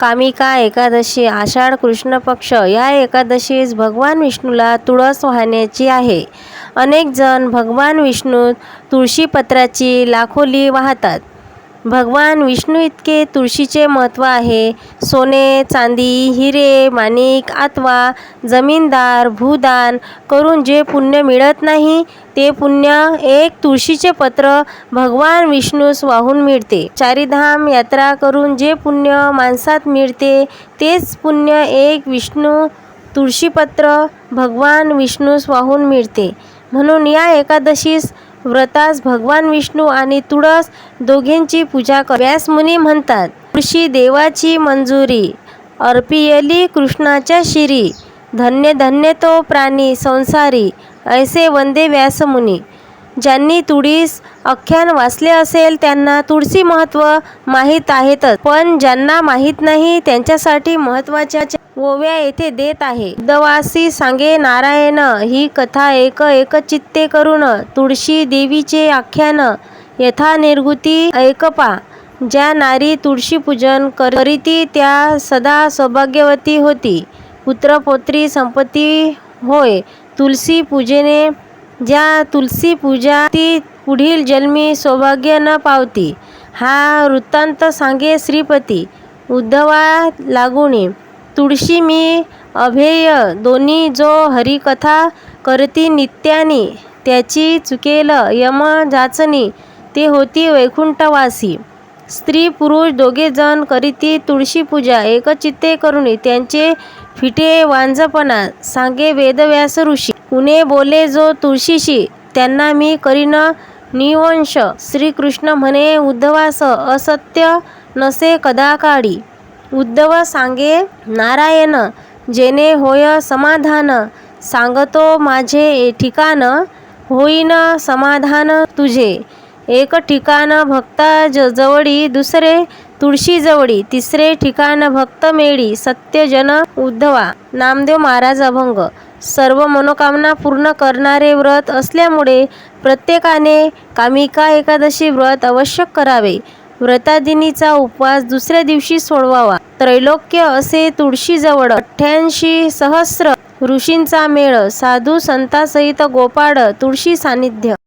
कामिका एकादशी आषाढ कृष्ण पक्ष या एकादशीस भगवान विष्णूला तुळस वाहण्याची आहे. अनेक जण भगवान विष्णू तुळशीपत्राची लाखोली वाहतात. भगवान विष्णू इतके तुळशीचे महत्त्व आहे. सोने चांदी हिरे माणिक अथवा जमीनदार भूदान करून जे पुण्य मिळत नाही ते पुण्य एक तुळशीचे पत्र भगवान विष्णूस वाहून मिळते. चारीधाम यात्रा करून जे पुण्य माणसात मिळते तेच पुण्य एक विष्णू तुळशीपत्र भगवान विष्णूस वाहून मिळते. म्हणून या एकादशीस व्रतास भगवान विष्णू आणि तुळस दोघींची पूजा कर व्यासमुनी म्हणतात ऋषी देवाची मंजुरी अर्पियली कृष्णाच्या शिरी धन्य धन्य तो प्राणी संसारी ऐसे वंदे व्यासमुनी ज्यांनी तुळीस आख्यान वाचले असेल त्यांना तुळशी महत्त्व माहीत आहेतच पण ज्यांना माहीत नाही त्यांच्यासाठी महत्त्वाच्या ओव्या येथे देत आहे. उद्धवासी सांगे नारायण ही कथा एक एक चित्ते करून तुळशी देवीचे आख्यान यथा निर्गुती ऐकपा. ज्या नारी तुळशी पूजन करीती त्या सदा सौभाग्यवती होती. पुत्रपौत्री संपत्ती होय. तुलसी पूजेने ज्या तुलसी पूजा ती पुढील जन्मी सौभाग्य न पावती. हा वृत्तांत सांगे श्रीपती. उद्धवा लागुणी तुळशी मी अभेय दोन्ही जो हरिकथा करती नित्यानी त्याची चुकेल यम जाचनी ते होती वैकुंठवासी. स्त्री पुरुष दोघेजण करीती तुळशी पूजा एकचित्ते करुणी त्यांचे फिटे वांझपणा सांगे वेदव्यास ऋषी. कुणे बोले जो तुळशीशी त्यांना मी करीन निवंश. श्रीकृष्ण म्हणे उद्धवास असत्य नसे कदाकाळी उद्धव सांगे नारायण जेणे होय समाधान सांगतो माझे ठिकाण होईन समाधान तुझे. एक ठिकाण भक्ता ज जवळी दुसरे तुळशी जवळी तिसरे ठिकाण भक्त मेळी सत्यजन उद्धवा. नामदेव महाराज अभंग. सर्व मनोकामना पूर्ण करणारे व्रत असल्यामुळे प्रत्येकाने कामिका एकादशी व्रत अवश्य करावे. व्रतादिनीचा उपवास दुसऱ्या दिवशी सोडवावा. त्रैलोक्य असे तुळशीजवळ अठ्ठ्याऐंशी सहस्र ऋषींचा मेळ साधू संतासहित गोपाळ तुळशी सान्निध्य